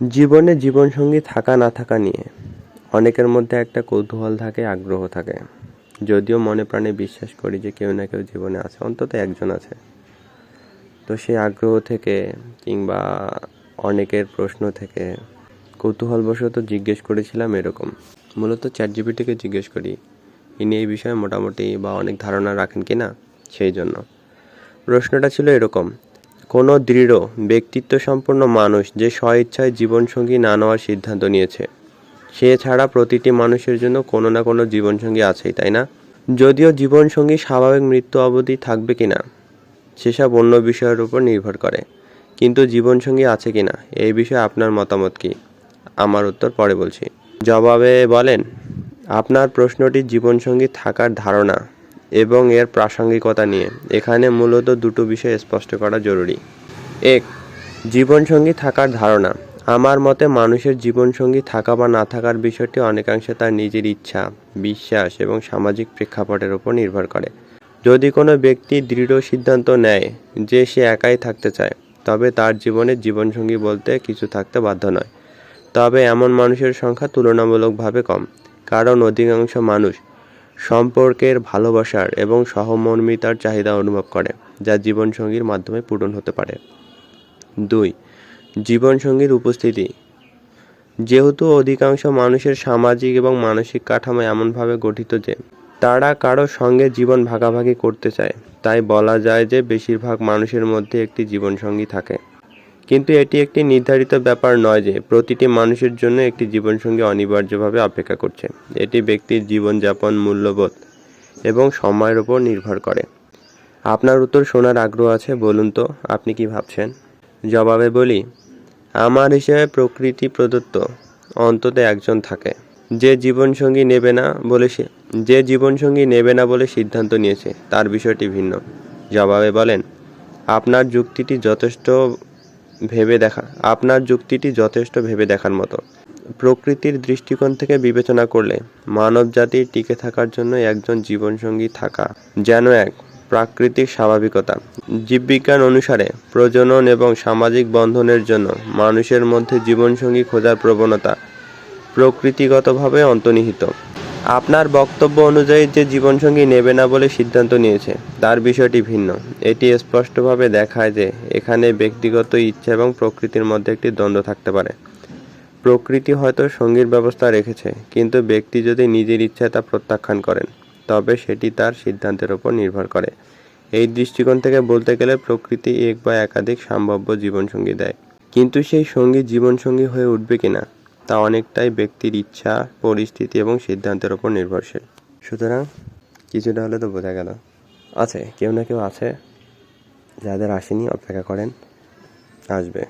জীবনে জীবনসঙ্গী থাকা না থাকা নিয়ে অনেকের মধ্যে একটা কৌতূহল থাকে, আগ্রহ থাকে। যদিও মনে প্রাণে বিশ্বাস করি যে কেউ না কেউ জীবনে আছে, অন্তত একজন আছে। তো সেই আগ্রহ থেকে কিংবা অনেকের প্রশ্ন থেকে কৌতূহলবশত জিজ্ঞেস করেছিলাম এরকম। মূলত চ্যাট জিপিটিকে জিজ্ঞেস করি, ইনি এই বিষয়ে মোটামুটি বা অনেক ধারণা রাখেন কি না সেই জন্য। প্রশ্নটা ছিল এরকম কোনো দৃঢ় ব্যক্তিত্ব সম্পন্ন মানুষ যে স্বইচ্ছায় জীবনসঙ্গী না নেওয়ার সিদ্ধান্ত নিয়েছে। সে ছাড়া প্রতিটি মানুষের জন্য কোনো না কোনো জীবনসঙ্গী আছেই, তাই না? যদিও জীবনসঙ্গী স্বাভাবিক মৃত্যু অবধি থাকবে কি না, সেসব অন্য বিষয়ের উপর নির্ভর করে। কিন্তু জীবনসঙ্গী আছে কি না, এই বিষয়ে আপনার মতামত কি? আমার উত্তর পরে বলছি। জবাবে বলেন, আপনার প্রশ্নটি জীবনসঙ্গী থাকার ধারণা। এবং এর প্রাসঙ্গিকতা নিয়ে। এখানে মূলত দুটো বিষয় স্পষ্ট করা জরুরি। এক, জীবনসঙ্গী থাকার ধারণা। আমার মতে মানুষের জীবনসঙ্গী থাকা বা না থাকার বিষয়টি অনেকাংশে তার নিজের ইচ্ছা, বিশ্বাস এবং সামাজিক প্রেক্ষাপটের উপর নির্ভর করে। যদি কোনো ব্যক্তি দৃঢ় সিদ্ধান্ত নেয় যে সে একাই থাকতে চায়, তবে তার জীবনে জীবনসঙ্গী বলতে কিছু থাকতে বাধ্য নয়। তবে এমন মানুষের সংখ্যা তুলনামূলকভাবে কম, কারণ অধিকাংশ মানুষ সম্পর্কের ভালোবাসার এবং সহমর্মিতার চাহিদা অনুভব করে, যা জীবনসঙ্গীর মাধ্যমে পূরণ হতে পারে। দুই, জীবনসঙ্গীর উপস্থিতি। যেহেতু অধিকাংশ মানুষের সামাজিক এবং মানসিক কাঠামো এমনভাবে গঠিত যে, তারা কারও সঙ্গে জীবন ভাগাভাগি করতে চায়, তাই বলা যায় যে, বেশিরভাগ মানুষের মধ্যে একটি জীবনসঙ্গী থাকে। কিন্তু এটি একটি নির্ধারিত ব্যাপার নয় যে প্রতিটি মানুষের জন্য একটি জীবনসঙ্গী অনিবার্যভাবে অপেক্ষা করছে। এটি ব্যক্তির জীবনযাপন, মূল্যবোধ এবং সময়ের উপর নির্ভর করে। আপনার উত্তর শোনার আগ্রহ আছে, বলুন তো, আপনি কি ভাবছেন? জবাবে বলি, আমার হিসেবে প্রকৃতি প্রদত্ত অন্তত একজন থাকে। যে জীবনসঙ্গী নেবে না বলে সে- যে জীবনসঙ্গী নেবে না বলে সিদ্ধান্ত নিয়েছে, তার বিষয়টি ভিন্ন। জবাবে বলেন, আপনার যুক্তিটি যথেষ্ট ভেবে দেখা, আপনার যুক্তিটি যথেষ্ট ভেবে দেখার মতো। প্রকৃতির দৃষ্টিকোণ থেকে বিবেচনা করলে মানব জাতির টিকে থাকার জন্য একজন জীবনসঙ্গী থাকা যেন এক প্রাকৃতিক স্বাভাবিকতা। জীববিজ্ঞান অনুসারে, প্রজনন এবং সামাজিক বন্ধনের জন্য মানুষের মধ্যে জীবনসঙ্গী খোঁজার প্রবণতা প্রকৃতিগতভাবে অন্তর্নিহিত। আপনার বক্তব্য অনুযায়ী যে জীবনসঙ্গী নেবে না বলে সিদ্ধান্ত নিয়েছে, তার বিষয়টি ভিন্ন। এটি স্পষ্টভাবে দেখায় যে এখানে ব্যক্তিগত ইচ্ছা এবং প্রকৃতির মধ্যে একটি দ্বন্দ্ব থাকতে পারে। প্রকৃতি হয়তো সঙ্গীর ব্যবস্থা রেখেছে, কিন্তু ব্যক্তি যদি নিজের ইচ্ছায় তা প্রত্যাখ্যান করেন, তবে সেটি তার সিদ্ধান্তের উপর নির্ভর করে। এই দৃষ্টিকোণ থেকে বলতে গেলে প্রকৃতি এক বা একাধিক সম্ভাব্য জীবনসঙ্গী দেয়। কিন্তু সেই সঙ্গী জীবনসঙ্গী হয়ে উঠবে কিনা তা অনেকটাই ব্যক্তির ইচ্ছা, পরিস্থিতি এবং সিদ্ধান্তের উপর নির্ভরশীল। সুতরাং কিছুটা হলে তো বোঝা গেল। আছে, কেউ না কেউ আছে। যাদের আসেনি, অপেক্ষা করেন, আসবে।